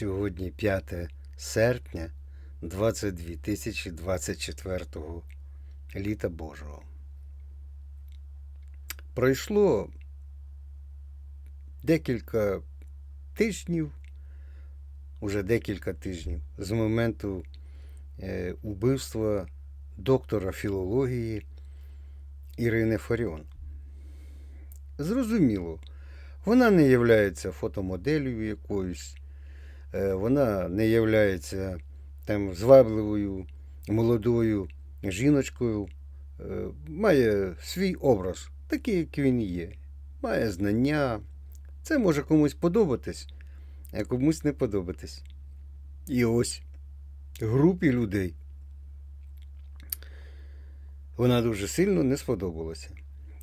Сьогодні 5 серпня 2024 літа Божого. Пройшло декілька тижнів, уже декілька тижнів з моменту е, убивства доктора філології Ірини Фаріон. Зрозуміло, вона не є фотомоделлю якоюсь, вона не є там звабливою молодою жіночкою, е, має свій образ, такий, як він є. Має знання. Це може комусь подобатись, а комусь не подобатись. І ось групі людей вона дуже сильно не сподобалася.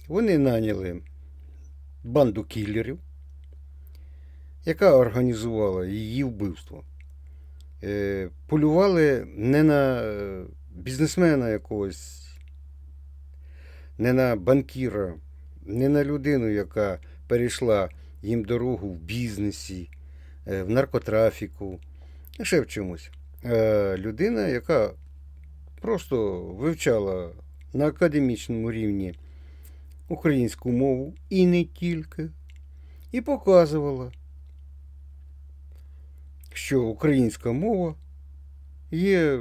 Вони наняли банду кілерів, яка організувала її вбивство. Е, полювали не на е, бізнесмена якогось, не на банкіра, не на людину, яка перейшла їм дорогу в бізнесі, е, в наркотрафіку, ще в чомусь. Людина, яка просто вивчала на академічному рівні українську мову і не тільки, і показувала, що українська мова є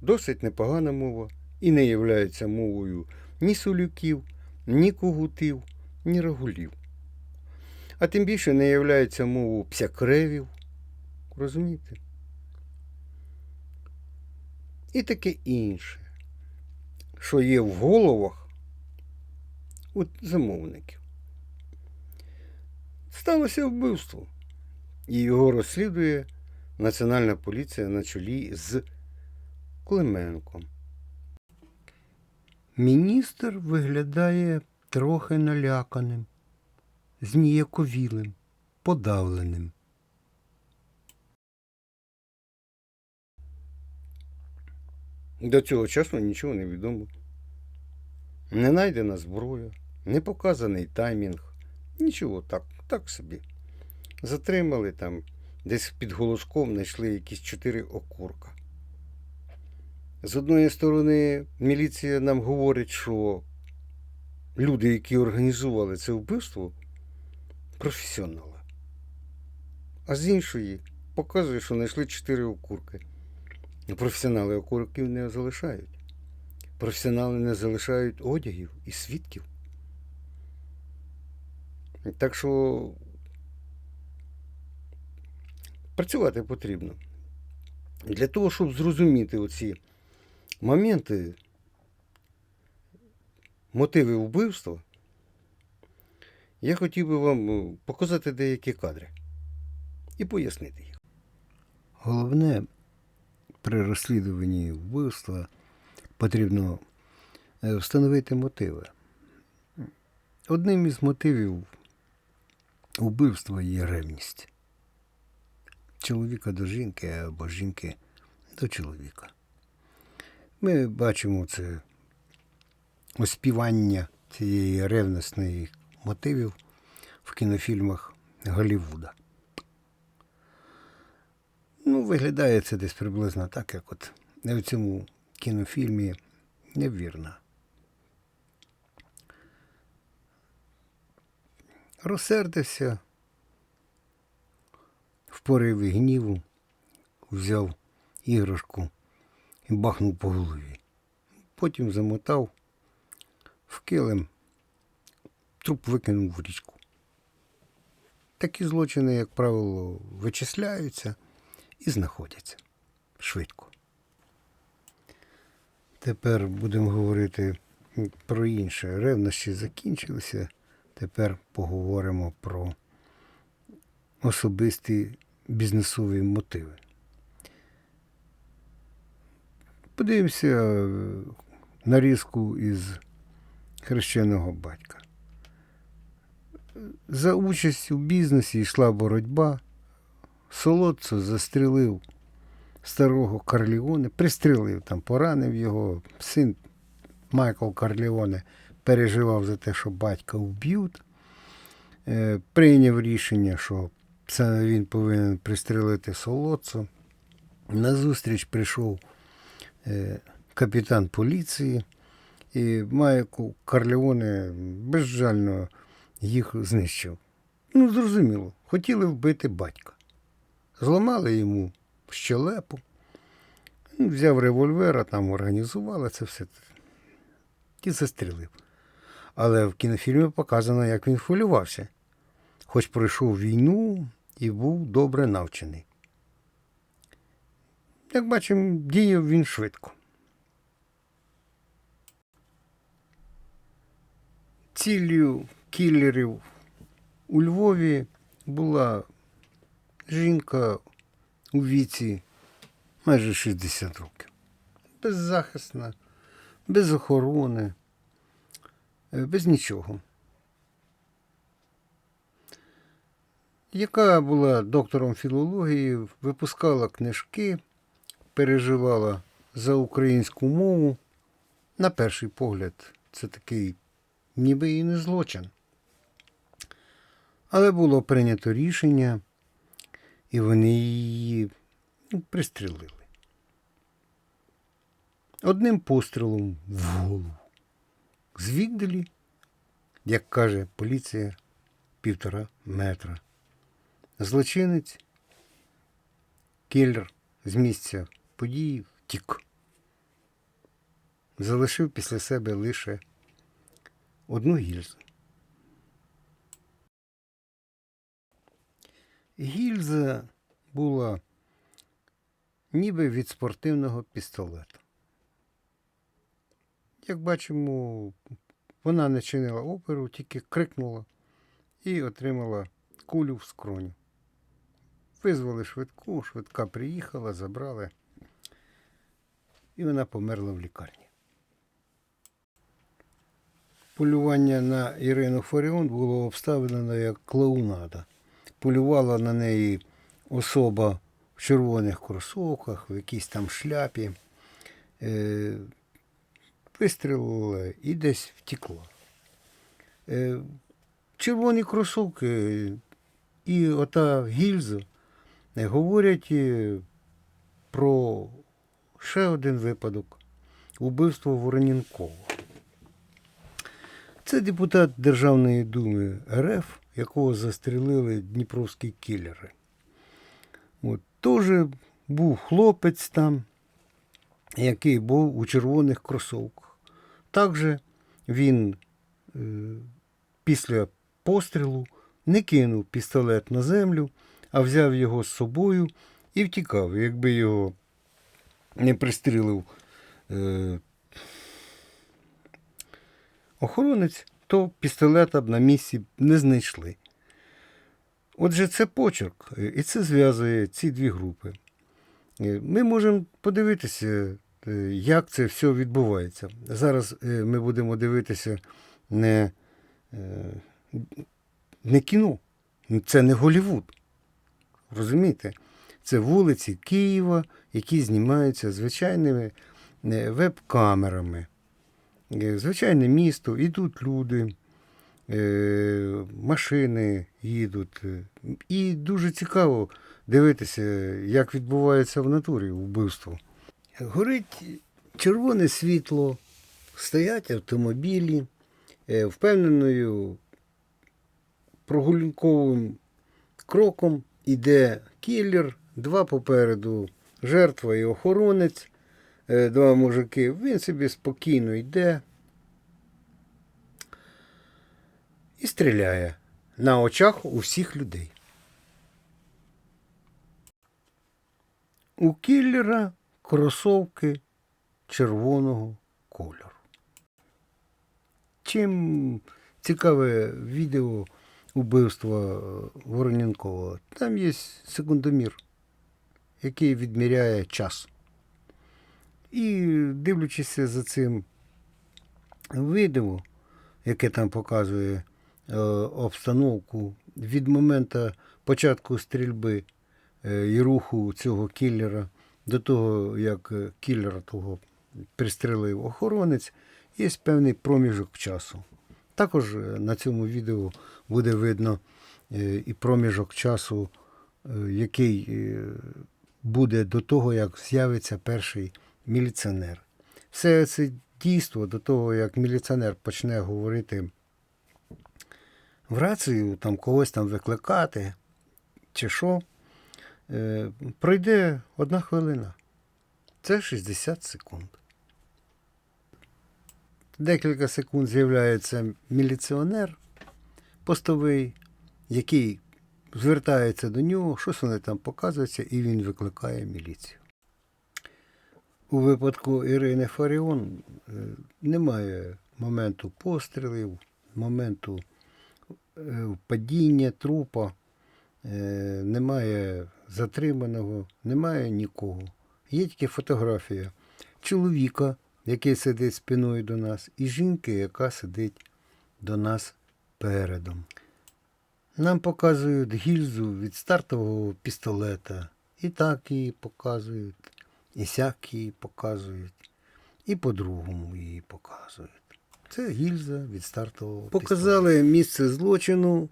досить непогана мова і не є мовою ні солюків, ні кугутів, ні рагулів. А тим більше не є мовою псякревів. Розумієте? І таке інше, що є в головах у замовників. Сталося вбивство, і його розслідує Національна поліція на чолі з Клименком. Міністр виглядає трохи наляканим, зніяковілим, подавленим. До цього часу нічого не відомо. Не знайдена зброя, не показаний таймінг. Нічого так, так собі. Затримали там, десь під голоском знайшли якісь чотири окурка. З одної сторони, міліція нам говорить, що люди, які організували це вбивство, професіонали. А з іншої показує, що знайшли чотири окурки. Професіонали окурків не залишають. Професіонали не залишають одягів і свідків. Так що працювати потрібно. Для того, щоб зрозуміти оці моменти, мотиви вбивства, я хотів би вам показати деякі кадри і пояснити їх. Головне при розслідуванні вбивства потрібно е, встановити мотиви. Одним із мотивів вбивства є ревність. Чоловіка до жінки або жінки до чоловіка. Ми бачимо це оспівання цієї ревностної мотивів в кінофільмах Голлівуда. Ну, виглядає це десь приблизно так, як от в цьому кінофільмі невірно. Розсердився в пориві гніву, взяв іграшку і бахнув по голові. Потім замотав в килим, труп викинув в річку. Такі злочини, як правило, вичисляються і знаходяться швидко. Тепер будемо говорити про інше. Ревнощі закінчилися. Тепер поговоримо про особисті бізнесові мотиви. Подивимося нарізку із хрещеного батька. За участь у бізнесі йшла боротьба. Солодцо застрілив старого Карліоне, пристрелив там, поранив його. Син Майкл Карліоне переживав за те, що батька вб'ють. Е, прийняв рішення, що Саме він повинен пристрелити солодця. На зустріч прийшов е, капітан поліції, і Майку Карлеоне безжально їх знищив. Ну, зрозуміло, хотіли вбити батька. Зламали йому щелепу, взяв револьвера, там організували це все і застрілив. Але в кінофільмі показано, як він хвилювався, хоч пройшов війну і був добре навчений. Як бачимо, діяв він швидко. Ціллю кілерів у Львові була жінка у віці майже 60 років. Беззахисна, без охорони, е, без нічого. Яка була доктором філології, випускала книжки, переживала за українську мову. На перший погляд, це такий ніби і не злочин. Але було прийнято рішення, і вони її ну, пристрелили. Одним пострілом в голову. Звіддалі, як каже поліція, півтора метра. Злочинець, кілер з місця події втік. Залишив після себе лише одну гільзу. Гільза була ніби від спортивного пістолета. Як бачимо, вона не чинила оперу, тільки крикнула і отримала кулю в скроню. Визвали швидку, швидка приїхала, забрали, і вона померла в лікарні. Полювання на Ірину Фаріон було обставлено як клоунада. Полювала на неї особа в червоних кросовках, в якійсь там шляпі. Е, вистрілила і десь втекла. Е, червоні кросовки і ота гільза говорять е, про ще один випадок убивство Воронінкова. Це депутат Державної думи РФ, якого застрілили дніпровські кілери. От, теж був хлопець там, який був у червоних кросовках. Також він е, після пострілу не кинув пістолет на землю, а взяв його з собою і втікав. Якби його не пристрілив е, охоронець, то пістолета б на місці не знайшли. Отже, це почерк, е, і це зв'язує ці дві групи. Е, Ми можемо подивитися, е, як це все відбувається. Зараз ми будемо дивитися не, не кіно, це не Голівуд. Розумієте? Це вулиці Києва, які знімаються звичайними е, веб-камерами. Е, Звичайне місто, ідуть люди, е, машини їдуть. І дуже цікаво дивитися, як відбувається в натурі вбивство. Горить червоне світло, стоять автомобілі, впевненою прогулянковим кроком іде кілер, два попереду жертва і охоронець, е, два мужики. Він собі спокійно йде і стріляє на очах у всіх людей. У кіллера кросовки червоного кольору. Чим цікаве відео убивства е, Вороненкова? Там є секундомір, який відміряє час. І дивлячись за цим відео, яке там показує е, обстановку від моменту початку стрільби е, і руху цього кіллера до того, як е, кіллера того пристрелив охоронець, є певний проміжок часу. Також е, на цьому відео буде видно е, і проміжок часу, е, який буде до того, як з'явиться перший міліціонер. Все це дійство до того, як міліціонер почне говорити в рацію, там когось там викликати, чи що, пройде одна хвилина. Це 60 секунд. Декілька секунд з'являється міліціонер постовий, який звертається до нього, щось вони там показується, і він викликає міліцію. У випадку Ірини Фаріон е, немає моменту пострілів, моменту е, падіння трупа, е, немає затриманого, немає нікого. Є тільки фотографія чоловіка, який сидить спиною до нас, і жінки, яка сидить до нас передом. Нам показують гільзу від стартового пістолета. І так її показують, і сяк її показують, і по-другому її показують. Це гільза від стартового Показали місце злочину,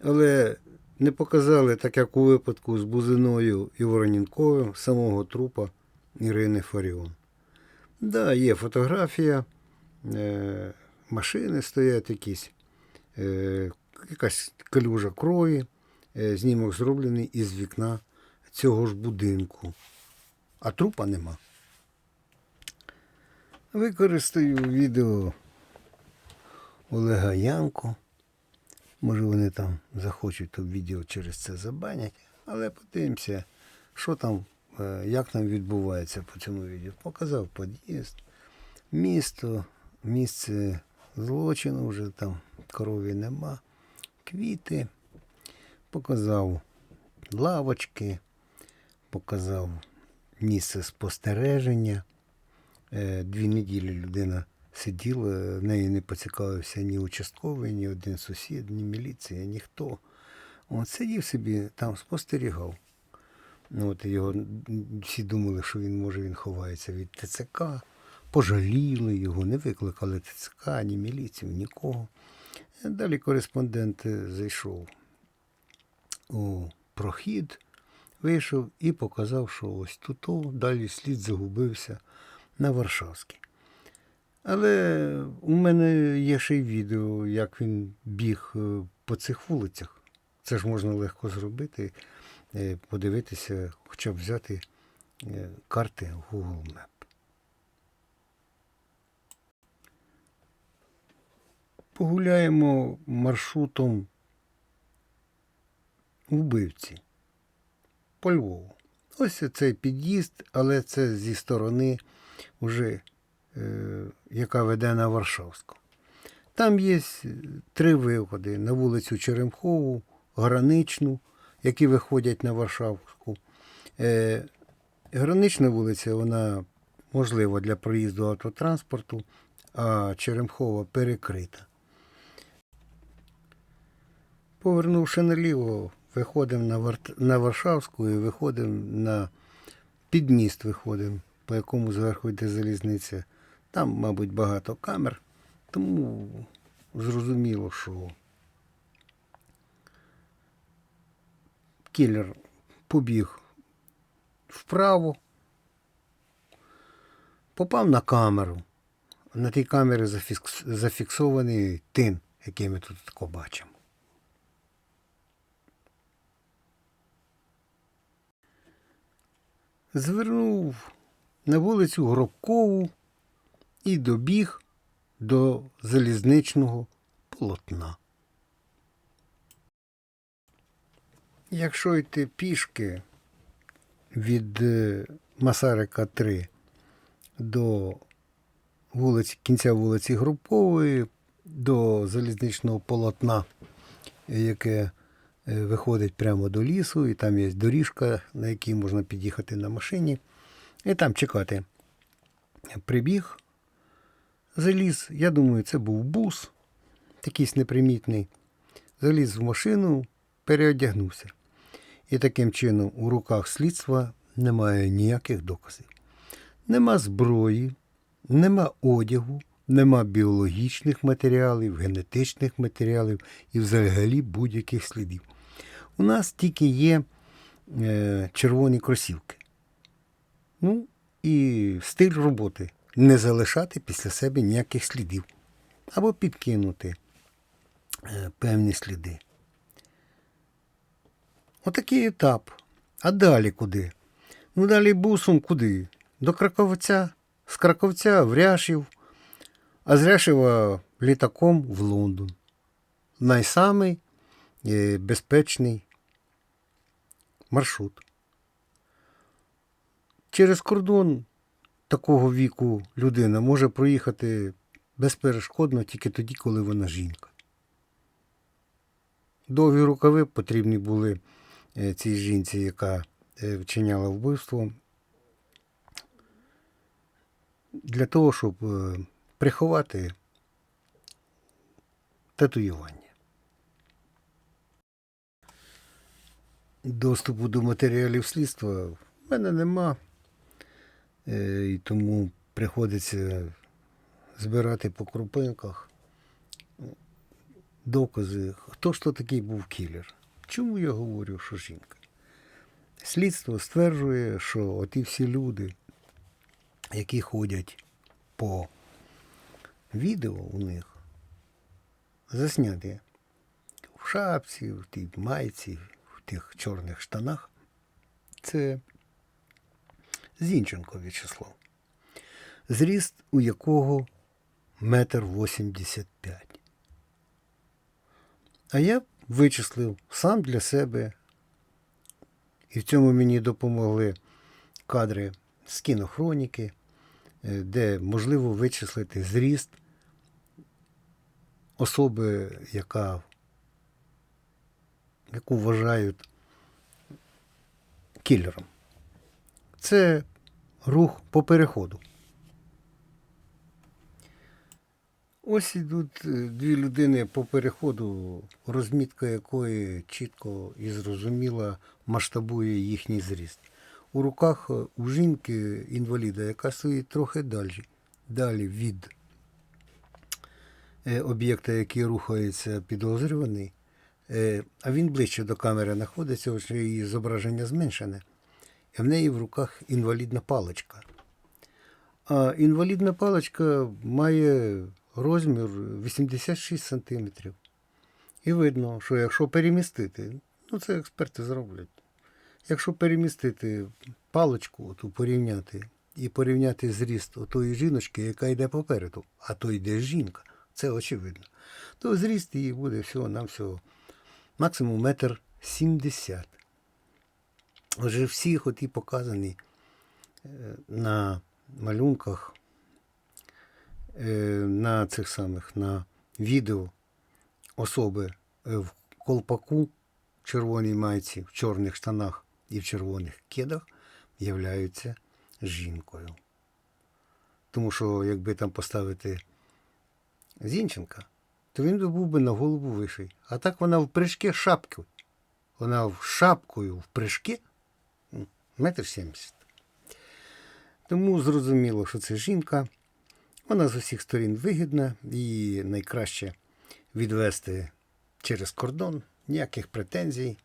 але не показали, так як у випадку з Бузиною і Воронінковим, самого трупа Ірини Фаріон. Да, є фотографія, е, машини стоять якісь, е, якась калюжа крові, е, знімок зроблений із вікна цього ж будинку. А трупа нема. Використаю відео Олега Янко. Може вони там захочуть то відео через це забанять, але подивимося, що там, як там відбувається по цьому відео. Показав під'їзд, місто, місце злочину, вже там крові нема, квіти, показав лавочки, показав місце спостереження. Е, Дві неділі людина сиділа, в неї не поцікавився ні участковий, ні один сусід, ні міліція, ніхто. От сидів собі там, спостерігав. Ну, от його всі думали, що він може він ховається від ТЦК, пожаліли його, не викликали ТЦК, ні міліцію, нікого. Далі кореспондент е, зайшов у прохід, вийшов і показав, що ось тут далі слід загубився на Варшавській. Але у мене є ще й відео, як він біг е, по цих вулицях. Це ж можна легко зробити, подивитися, хоча б взяти е, карти Google Map. Погуляємо маршрутом вбивці по Львову. Ось цей під'їзд, але це зі сторони вже, е, яка веде на Варшавську. Там є три виходи на вулицю Черемхову, Граничну, які виходять на Варшавську. Е, гранична вулиця, вона можлива для проїзду автотранспорту, а Черемхова перекрита. Повернувши наліво, виходимо на, Варт... на Варшавську і виходимо на підміст, виходимо, по якому зверху йде залізниця. Там, мабуть, багато камер, тому зрозуміло, що кілер побіг вправо, попав на камеру. На тій камері зафікс... зафіксований тин, який ми тут тако бачимо. звернув на вулицю Гробкову і добіг до залізничного полотна. Якщо йти пішки від е, Масарика 3 до вулиці, кінця вулиці Гробкової, до залізничного полотна, яке е, виходить прямо до лісу, і там є доріжка, на якій можна під'їхати на машині, і там чекати. Прибіг, заліз, я думаю, це був бус, якийсь непримітний. Заліз в машину, переодягнувся. І таким чином у руках слідства немає ніяких доказів. Нема зброї, нема одягу, нема біологічних матеріалів, генетичних матеріалів і взагалі будь-яких слідів. У нас тільки є е, червоні кросівки. Ну, і стиль роботи не залишати після себе ніяких слідів. Або підкинути е, певні сліди. Отакий етап. А далі куди? Ну, далі бусом куди? До Краковця, з Краковця в Ряшів, а з Ряшева літаком в Лондон. Найсамий е, безпечний маршрут. Через кордон такого віку людина може проїхати безперешкодно тільки тоді, коли вона жінка. Довгі рукави потрібні були цій жінці, яка е, вчиняла вбивство, для того, щоб е, приховати татуювання. Доступу до матеріалів слідства в мене нема, е, і тому приходиться збирати по крупинках докази, хто ж то такий був кілер. Чому я говорю, що жінка? Слідство стверджує, що оті всі люди, які ходять по відео у них, засняті в шапці, в тій майці, в тих чорних штанах, це Зінченко В'ячеслав, зріст у якого метр вісімдесят п'ять. А я вичислив сам для себе, і в цьому мені допомогли кадри з кінохроніки, е, де можливо вичислити зріст особи, яка, яку вважають кілером. Це рух по переходу. Ось ідуть е, дві людини по переходу, розмітка якої чітко і зрозуміло масштабує їхній зріст. У руках е, у жінки інваліда, яка стоїть трохи далі, далі від е, об'єкта, який рухається підозрюваний, а він ближче до камери знаходиться, ось її зображення зменшене, і в неї в руках інвалідна паличка. А інвалідна паличка має розмір 86 см. І видно, що якщо перемістити, ну це експерти зроблять. Якщо перемістити паличку, оту порівняти, і порівняти зріст отої жіночки, яка йде попереду, а то йде жінка, це очевидно, то зріст її буде всього на всього максимум метр сімдесят. Отже, всі оті показані е, на малюнках, на цих самих на відео особи е, в колпаку, в червоній майці, в чорних штанах і в червоних кедах являються жінкою. Тому що якби там поставити Зінченка, то він був би на голову вищий. А так вона в прыжки шапки. Вона в шапкою в прыжки метр сімдесят. Тому зрозуміло, що це жінка. Вона з усіх сторін вигідна, її найкраще відвести через кордон, ніяких претензій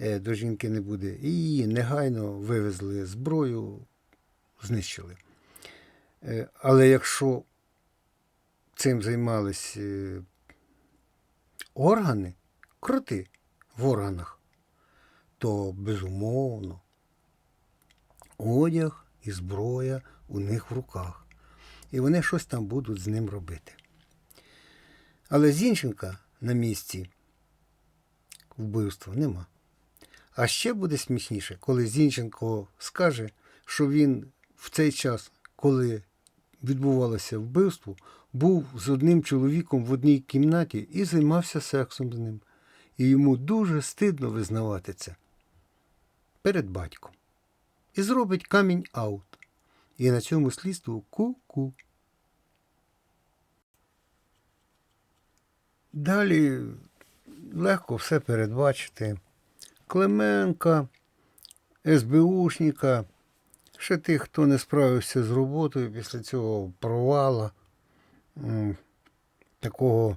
е, до жінки не буде. Її негайно вивезли зброю, знищили. Е, Але якщо цим займались е, органи, кроти в органах, то безумовно одяг і зброя у них в руках. І вони щось там будуть з ним робити. Але Зінченка на місці вбивства нема. А ще буде смішніше, коли Зінченко скаже, що він в цей час, коли відбувалося вбивство, був з одним чоловіком в одній кімнаті і займався сексом з ним. І йому дуже стидно визнавати це перед батьком. І зробить камінь аут. І на цьому слідству ку-ку. Далі легко все передбачити. Клименка, СБУшника, ще тих, хто не справився з роботою після цього провала, такого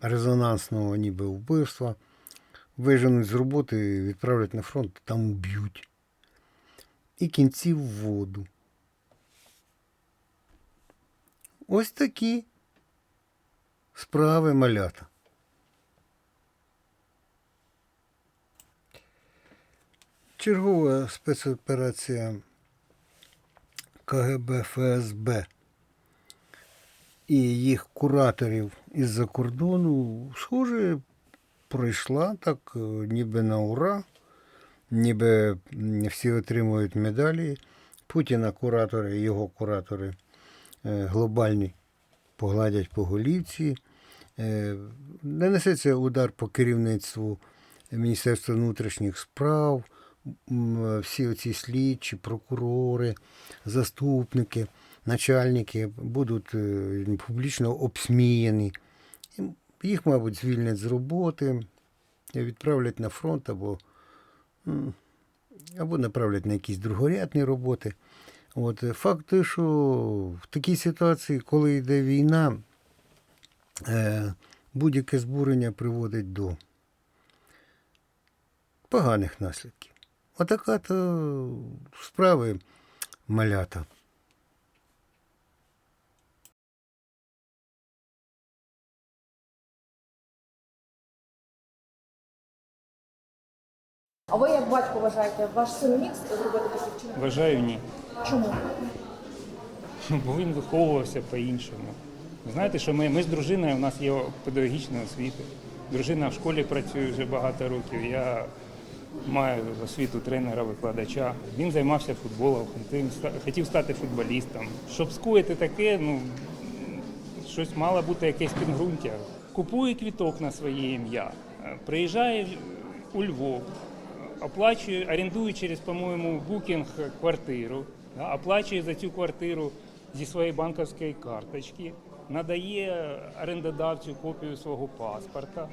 резонансного ніби вбивства, виженуть з роботи, відправлять на фронт, там уб'ють. І кінці в воду. Ось такі справи малята. Чергова спецоперація КГБ ФСБ і їх кураторів із-за кордону, схоже, пройшла так, е, ніби на ура, ніби всі отримують медалі. Путіна куратори, його куратори е, глобальні погладять по голівці. Е, Не несеться удар по керівництву Міністерства внутрішніх справ, всі оці слідчі, прокурори, заступники, начальники будуть е, публічно обсміяні. Їх, мабуть, звільнять з роботи, і відправлять на фронт або, або направлять на якісь другорядні роботи. От, е, факт той, що в такій ситуації, коли йде війна, е, будь-яке збурення приводить до поганих наслідків. Отака то справи малята. А ви як батько вважаєте, ваш син міг зробити такий вчинок? Вважаю, ні. Чому? Бо він виховувався по-іншому. Знаєте, що ми, ми з дружиною, у нас є педагогічна освіта. Дружина в школі працює вже багато років. Я маю освіту тренера-викладача. Він займався футболом, хотів хотів стати футболістом. Щоб скоїти таке, ну щось мало бути якесь підґрунтя. Купує квіток на своє ім'я, приїжджає у Львов, оплачує, орендує через, по-моєму, букінг квартиру, да, оплачує за цю квартиру зі своєї банківської карточки, надає орендодавцю копію свого паспорта.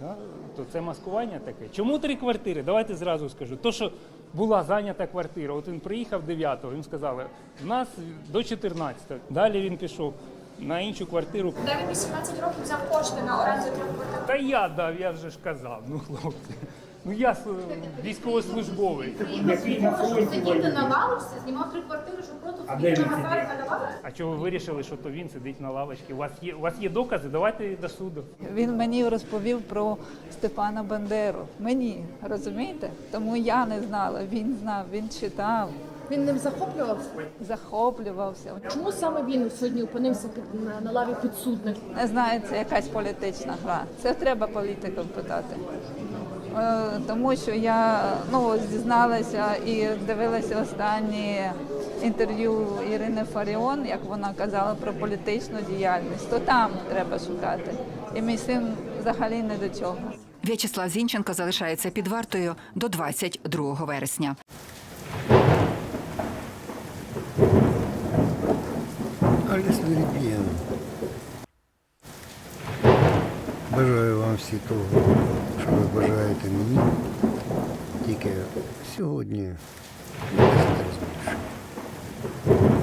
Да? То це маскування таке. Чому три квартири? Давайте зразу скажу. То, що була зайнята квартира, от він приїхав 9-го, їм сказали, в нас до 14-го. Далі він пішов на іншу квартиру. Де він 18 років взяв кошти на оренду трьох квартир. Та я дав, я вже ж казав, ну хлопці. Ну я фронті Сидіти на лавочці, знімав три квартири, щоб просто А де він на на лавочці? А чого ви вирішили, що то він сидить на лавочці? У вас є, у вас є докази? Давайте до суду. Він мені розповів про Степана Бандеру. Мені розумієте? Тому я не знала. Він знав, він читав, Він ним захоплювався. захоплювався. Чому саме він сьогодні опинився під, на, на лаві підсудних? Не знаю, це якась політична гра. Це треба політикам питати. Е, Тому що я ну, дізналася і дивилася останні інтерв'ю Ірини Фаріон, як вона казала про політичну діяльність, то там треба шукати. І мій син взагалі не до чого. В'ячеслав Зінченко залишається під вартою до 22 вересня. Бажаю вам всі того, що ви бажаєте мені. Тільки сьогодні разів більше.